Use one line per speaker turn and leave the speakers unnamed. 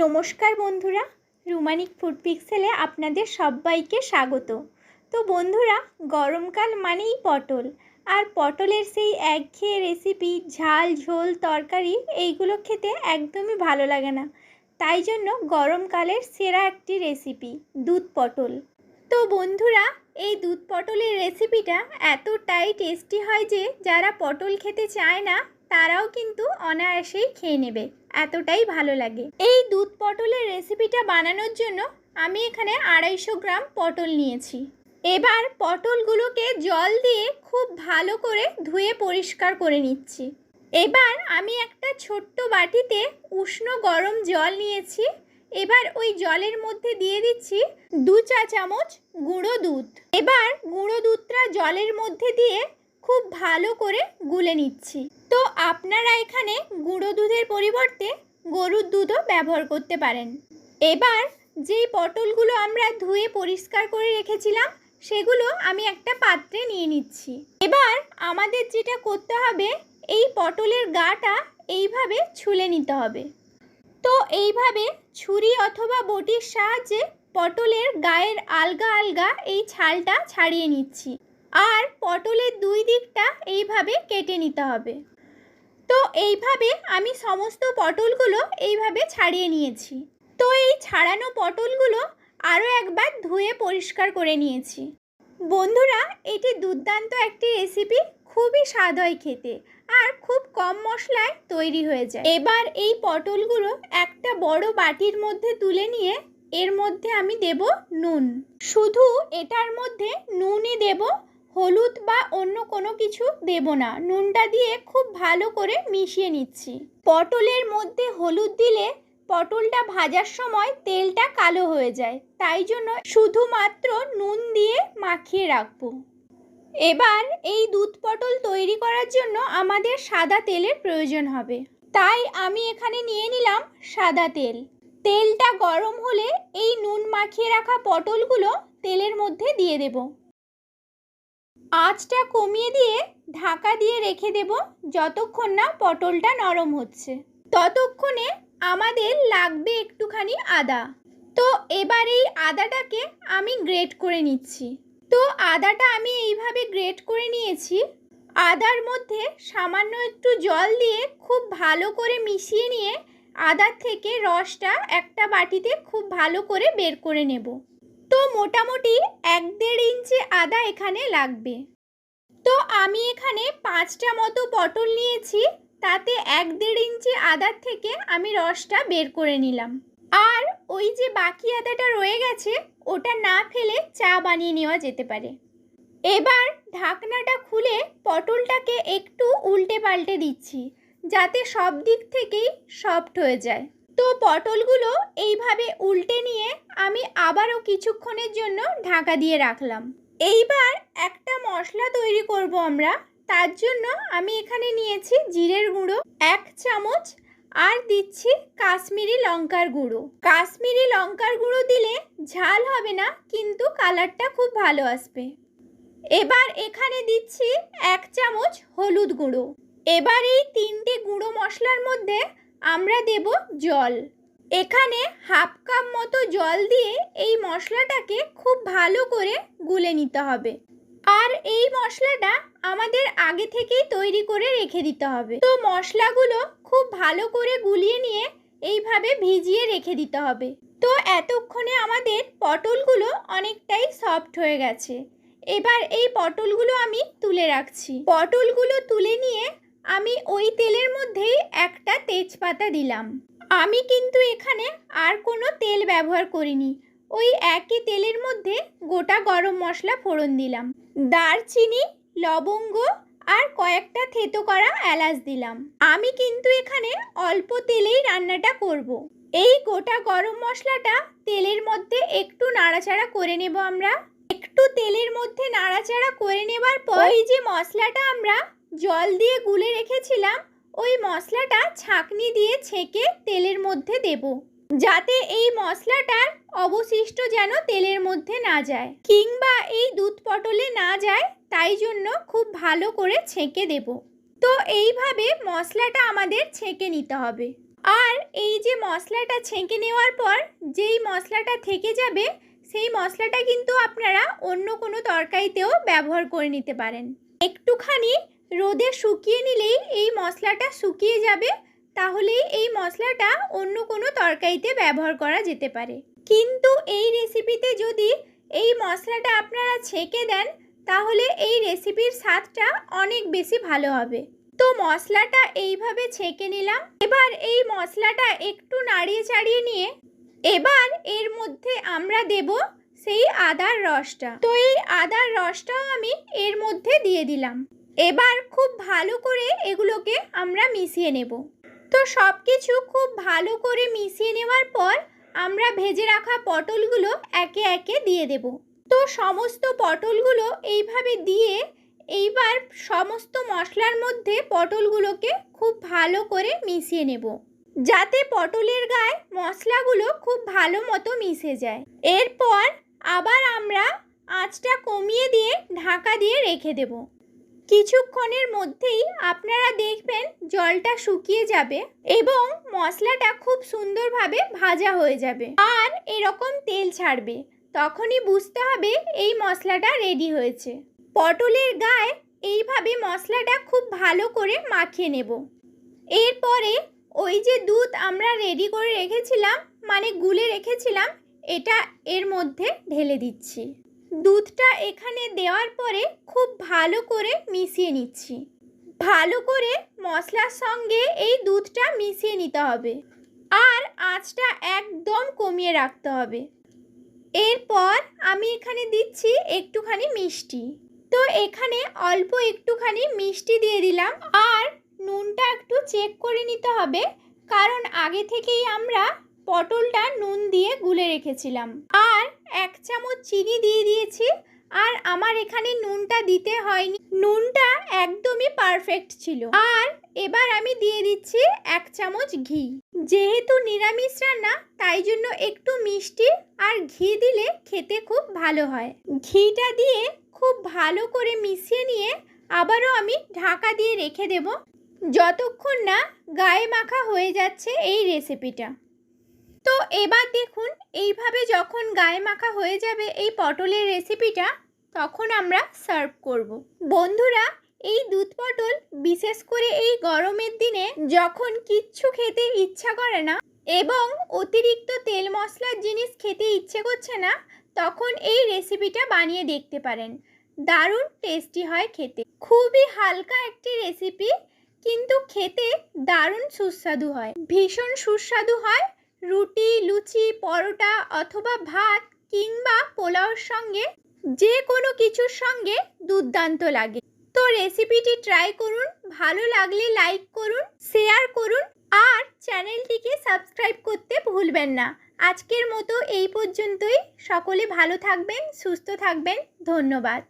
নমস্কার বন্ধুরা, রুমানিক ফুড পিক্সেলে আপনাদের সবাইকে স্বাগত। তো বন্ধুরা, গরমকাল মানেই পটল, আর পটলের সেই একঘেয়ে রেসিপি ঝাল, ঝোল, তরকারি, এইগুলো খেতে একদমই ভালো লাগে না। তাই জন্য গরমকালের সেরা একটি রেসিপি দুধ পটল। তো বন্ধুরা, এই দুধ পটলের রেসিপিটা এতটাই টেস্টি হয় যে, যারা পটল খেতে চায় না তারাও কিন্তু অনায়াসেই খেয়ে নেবে। এতটাই ভালো লাগে। এই দুধ পটলের রেসিপিটা বানানোর জন্য আমি এখানে আড়াইশো গ্রাম পটল নিয়েছি। এবার পটলগুলোকে জল দিয়ে খুব ভালো করে ধুয়ে পরিষ্কার করে নিচ্ছি। এবার আমি একটা ছোট্ট বাটিতে উষ্ণ গরম জল নিয়েছি। এবার ওই জলের মধ্যে দিয়ে দিচ্ছি দু চা চামচ গুঁড়ো দুধ। এবার গুঁড়ো দুধটা জলের মধ্যে দিয়ে খুব ভালো করে গুলে নিচ্ছি। তো আপনারা এখানে গুঁড়ো দুধের পরিবর্তে গরুর দুধও ব্যবহার করতে পারেন। এবার যেই পটলগুলো আমরা ধুয়ে পরিষ্কার করে রেখেছিলাম, সেগুলো আমি একটা পাত্রে নিয়ে নিচ্ছি। এবার আমাদের যেটা করতে হবে, এই পটলের গাটা এইভাবে ছুলে নিতে হবে। তো এইভাবে ছুরি অথবা বটির সাহায্যে পটলের গায়ের আলগা আলগা এই ছালটা ছাড়িয়ে নিচ্ছি। আর পটলের দুই দিকটা এইভাবে কেটে নিতে হবে। তো এইভাবে আমি সমস্ত পটলগুলো এইভাবে ছাড়িয়ে নিয়েছি। তো এই ছাড়ানো পটলগুলো আরও একবার ধুয়ে পরিষ্কার করে নিয়েছি। বন্ধুরা, এটি দুর্দান্ত একটি রেসিপি খুবই স্বাদ হয় খেতে আর খুব কম মশলায় তৈরি হয়ে যায়। এবার এই পটলগুলো একটা বড় বাটির মধ্যে তুলে নিয়ে এর মধ্যে আমি দেব নুন। শুধু এটার মধ্যে নুনই দেব হলুদ বা অন্য কোনো কিছু দেব না। নুনটা দিয়ে খুব ভালো করে মিশিয়ে নিচ্ছি। পটলের মধ্যে হলুদ দিলে পটলটা ভাজার সময় তেলটা কালো হয়ে যায়। তাই জন্য শুধুমাত্র নুন দিয়ে মাখিয়ে রাখব। এবার এই দুধ পটল তৈরি করার জন্য আমাদের সাদা তেলের প্রয়োজন হবে। তাই আমি এখানে নিয়ে নিলাম সাদা তেল। তেলটা গরম হলে এই নুন মাখিয়ে রাখা পটলগুলো তেলের মধ্যে দিয়ে দেব। আঁচটা কমিয়ে দিয়ে ঢাকা দিয়ে রেখে দেব যতক্ষণ না পটলটা নরম হচ্ছে। ততক্ষণে আমাদের লাগবে একটুখানি আদা। তো এবার এই আদাটাকে আমি গ্রেট করে নিচ্ছি। তো আদাটা আমি এইভাবে গ্রেট করে নিয়েছি। আদার মধ্যে সামান্য একটু জল দিয়ে খুব ভালো করে মিশিয়ে নিয়ে আদার থেকে রসটা একটা বাটিতে খুব ভালো করে বের করে নেব। তো মোটামুটি এক দেড় ইঞ্চি আদা এখানে লাগবে। তো আমি এখানে পাঁচটা মতো পটল নিয়েছি, তাতে এক দেড় ইঞ্চি আদার থেকে আমি রসটা বের করে নিলাম। আর ওই যে বাকি আদাটা রয়ে গেছে, ওটা না ফেলে চা বানিয়ে নেওয়া যেতে পারে। এবার ঢাকনাটা খুলে পটলটাকে একটু উল্টে পাল্টে দিচ্ছি, যাতে সব দিক থেকেই সফট হয়ে যায়। তো পটলগুলো এইভাবে উল্টে নিয়ে আমি আবারও কিছুক্ষণের জন্য ঢাকা দিয়ে রাখলাম। এইবার একটা মশলা তৈরি করব আমরা। তার জন্য আমি এখানে নিয়েছি জিরের গুঁড়ো, এক চামচ, আর দিচ্ছি কাশ্মীরি লঙ্কার গুঁড়ো। কাশ্মীরি লঙ্কার গুঁড়ো দিলে ঝাল হবে না, কিন্তু কালারটা খুব ভালো আসবে। এবার এখানে দিচ্ছি এক চামচ হলুদ গুঁড়ো। এবার এই তিনটে গুঁড়ো মশলার মধ্যে আমরা দেব জল। এখানে হাফ কাপ মতো জল দিয়ে এই মশলাটাকে খুব ভালো করে গুলে নিতে হবে। আর এই মশলাটা আমাদের আগে থেকেই তৈরি করে রেখে দিতে হবে। তো মশলাগুলো খুব ভালো করে গুলিয়ে নিয়ে এইভাবে ভিজিয়ে রেখে দিতে হবে। তো এতক্ষণে আমাদের পটলগুলো অনেকটাই সফট হয়ে গেছে। এবার এই পটলগুলো আমি তুলে রাখছি। পটলগুলো তুলে নিয়ে আমি ওই তেলের মধ্যেই একটা তেজপাতা দিলাম। আমি কিন্তু এখানে আর কোনো তেল ব্যবহার করিনি। ওই একই তেলের মধ্যে গোটা গরম মশলা ফোড়ন দিলাম। দারচিনি, লবঙ্গ আর কয়েকটা থেতো করা এলাচ দিলাম। আমি কিন্তু এখানে অল্প তেলেই রান্নাটা করব। এই গোটা গরম মশলাটা তেলের মধ্যে একটু নাড়াচাড়া করে নেব আমরা। একটু তেলের মধ্যে নাড়াচাড়া করে নেবার পর ওই যে মশলাটা আমরা জল দিয়ে গুলে রেখেছিলাম, ওই মশলাটা ছাঁকনি দিয়ে ছেঁকে তেলের মধ্যে দেব। যাতে এই মশলাটার অবশিষ্ট যেন তেলের মধ্যে না যায় কিংবা এই দুধ পটলে না যায়, তাই জন্য খুব ভালো করে ছেঁকে দেব। তো এইভাবে মশলাটা আমাদের ছেঁকে নিতে হবে। আর এই যে মশলাটা ছেঁকে নেওয়ার পর যেই মশলাটা থেকে যাবে, সেই মশলাটা কিন্তু আপনারা অন্য কোনো তরকারিতেও ব্যবহার করে নিতে পারেন। একটুখানি রোদে শুকিয়ে নিলেই এই মশলাটা শুকিয়ে যাবে, তাহলেই এই মশলাটা অন্য কোনো তরকারিতে ব্যবহার করা যেতে পারে। কিন্তু এই রেসিপিতে যদি এই মশলাটা আপনারা ছেঁকে দেন, তাহলে এই রেসিপির স্বাদটা অনেক বেশি ভালো হবে। তো মশলাটা এইভাবে ছেঁকে নিলাম। এবার এই মশলাটা একটু নাড়িয়ে চাড়িয়ে নিয়ে, এবার এর মধ্যে আমরা দেব সেই আদার রসটা। তো এই আদার রসটাও আমি এর মধ্যে দিয়ে দিলাম। এবার খুব ভালো করে এগুলোকে আমরা মিশিয়ে নেব। তো সব কিছু খুব ভালো করে মিশিয়ে নেওয়ার পর আমরা ভেজে রাখা পটলগুলো একে একে দিয়ে দেব। তো সমস্ত পটলগুলো এইভাবে দিয়ে এইবার সমস্ত মশলার মধ্যে পটলগুলোকে খুব ভালো করে মিশিয়ে নেব। যাতে পটলের গায়ে মশলাগুলো খুব ভালো মতো মিশে যায়। এরপর আবার আমরা আঁচটা কমিয়ে দিয়ে ঢাকা দিয়ে রেখে দেব। কিছুক্ষণের মধ্যেই আপনারা দেখবেন জলটা শুকিয়ে যাবে এবং মশলাটা খুব সুন্দরভাবে ভাজা হয়ে যাবে আর এরকম তেল ছাড়বে। তখনই বুঝতে হবে এই মশলাটা রেডি হয়েছে। পটলের গায়ে এইভাবে মশলাটা খুব ভালো করে মাখিয়ে নেব। এরপরে ওই যে দুধ আমরা রেডি করে রেখেছিলাম মানে গুলে রেখেছিলাম, এটা এর মধ্যে ঢেলে দিচ্ছি। দুধটা এখানে দেওয়ার পরে খুব ভালো করে মিশিয়ে নিচ্ছি। ভালো করে মশলার সঙ্গে এই দুধটা মিশিয়ে নিতে হবে। আর আঁচটা একদম কমিয়ে রাখতে হবে। এরপর আমি এখানে দিচ্ছি একটুখানি মিষ্টি। তো এখানে অল্প একটুখানি মিষ্টি দিয়ে দিলাম। আর নুনটা একটু চেক করে নিতে হবে। কারণ আগে থেকেই আমরা পটলটা নুন দিয়ে গুলে রেখেছিলাম। আর এক চামচ চিনি দিয়ে দিয়েছি। আর আমার এখানে নুনটা দিতে হয়নি। নুনটা একদমই পারফেক্ট ছিল। আর এবার আমি দিয়ে দিচ্ছি এক চামচ ঘি। যেহেতু নিরামিষ রান্না, তাই জন্য একটু মিষ্টি আর ঘি দিলে খেতে খুব ভালো হয়। ঘিটা দিয়ে খুব ভালো করে মিশিয়ে নিয়ে আবারও আমি ঢাকা দিয়ে রেখে দেব। যতক্ষণ না গায়ে মাখা হয়ে যাচ্ছে এই রেসিপিটা তো এবার দেখুন, এইভাবে যখন গায়ে মাখা হয়ে যাবে এই পটলের রেসিপিটা তখন আমরা সার্ভ করব। বন্ধুরা, এই দুধ পটল বিশেষ করে এই গরমের দিনে যখন কিচ্ছু খেতে ইচ্ছা করে না এবং অতিরিক্ত তেল মশলার জিনিস খেতে ইচ্ছে করছে না, তখন এই রেসিপিটা বানিয়ে দেখতে পারেন। দারুণ টেস্টি হয় খেতে। খুবই হালকা একটি রেসিপি কিন্তু খেতে দারুণ সুস্বাদু হয়। ভীষণ সুস্বাদু হয় রুটি, লুচি, পরোটা অথবা ভাত কিংবা পোলাওর সঙ্গে যে কোনো কিছুর সঙ্গে দুর্দান্ত লাগে। তো রেসিপিটি ট্রাই করুন, ভালো লাগলে লাইক করুন শেয়ার করুন আর চ্যানেলটিকে সাবস্ক্রাইব করতে ভুলবেন না। আজকের মতো এই পর্যন্তই। সকলে ভালো থাকবেন, সুস্থ থাকবেন। ধন্যবাদ।